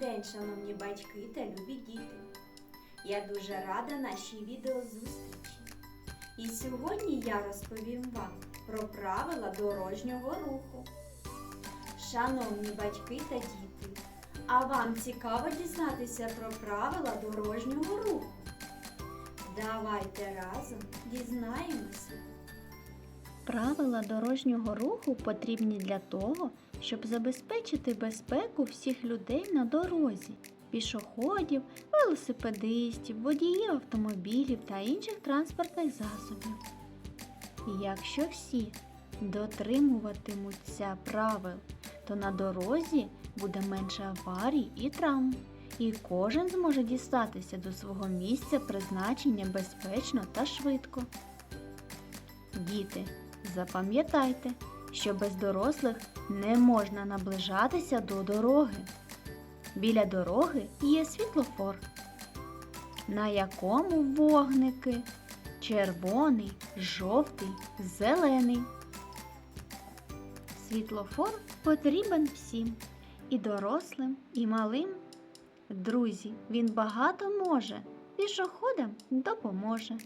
день, шановні батьки та любі діти! Я дуже рада нашій відеозустрічі. І сьогодні я розповім вам про правила дорожнього руху. Шановні батьки та діти, а вам цікаво дізнатися про правила дорожнього руху? Давайте разом дізнаємося. Правила дорожнього руху потрібні для того, щоб забезпечити безпеку всіх людей на дорозі, пішоходів, велосипедистів, водіїв автомобілів та інших транспортних засобів. І Якщо всі дотримуватимуться правил, то на дорозі буде менше аварій і травм, і кожен зможе дістатися до свого місця призначення безпечно та швидко. Діти, запам'ятайте, що без дорослих не можна наближатися до дороги. Біля дороги є світлофор, на якому вогники червоний, жовтий, зелений. Світлофор потрібен всім і дорослим, і малим. Друзі, він багато може, пішоходам допоможе.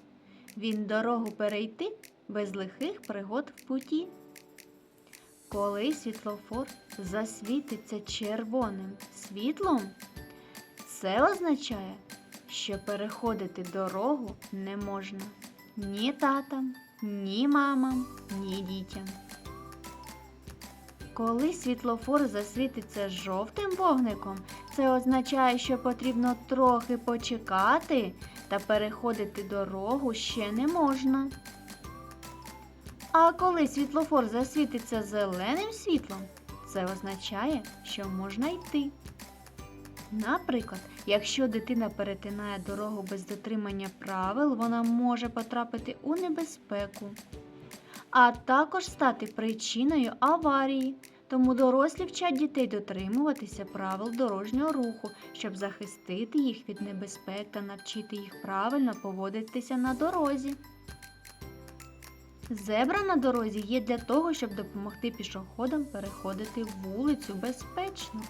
Він дорогу перейти без лихих пригод в путі. Коли світлофор засвітиться червоним світлом, це означає, що переходити дорогу не можна ні татам, ні мамам, ні дітям. Коли світлофор засвітиться жовтим вогником, це означає, що потрібно трохи почекати та переходити дорогу ще не можна. А коли світлофор засвітиться зеленим світлом, це означає, що можна йти. Наприклад, якщо дитина перетинає дорогу без дотримання правил, вона може потрапити у небезпеку, а також стати причиною аварії. Тому дорослі вчать дітей дотримуватися правил дорожнього руху, щоб захистити їх від небезпек та навчити їх правильно поводитися на дорозі. Зебра на дорозі є для того, щоб допомогти пішоходам переходити вулицю безпечно.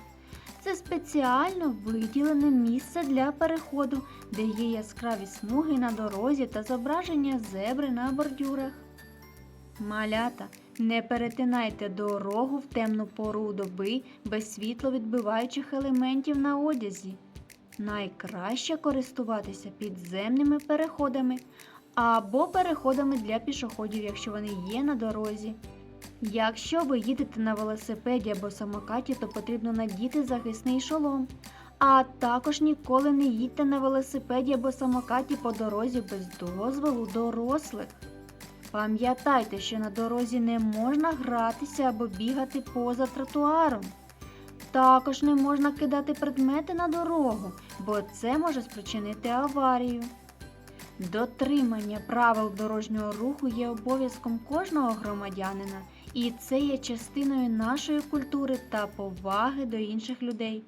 Це спеціально виділене місце для переходу, де є яскраві смуги на дорозі та зображення зебри на бордюрах. Малята, не перетинайте дорогу в темну пору доби без світловідбиваючих елементів на одязі. Найкраще користуватися підземними переходами або переходами для пішоходів, якщо вони є на дорозі. Якщо ви їдете на велосипеді або самокаті, то потрібно надіти захисний шолом. А також ніколи не їдьте на велосипеді або самокаті по дорозі без дозволу дорослих. Пам'ятайте, що на дорозі не можна гратися або бігати поза тротуаром. Також не можна кидати предмети на дорогу, бо це може спричинити аварію. Дотримання правил дорожнього руху є обов'язком кожного громадянина, і це є частиною нашої культури та поваги до інших людей.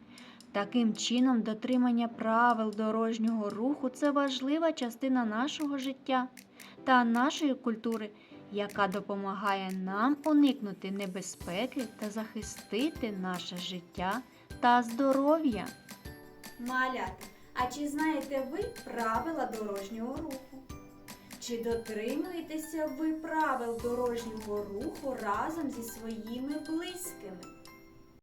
Таким чином, дотримання правил дорожнього руху це важлива частина нашого життя та нашої культури, яка допомагає нам уникнути небезпеки та захистити наше життя та здоров'я. Малята, а чи знаєте ви правила дорожнього руху? Чи дотримуєтеся ви правил дорожнього руху разом зі своїми близькими?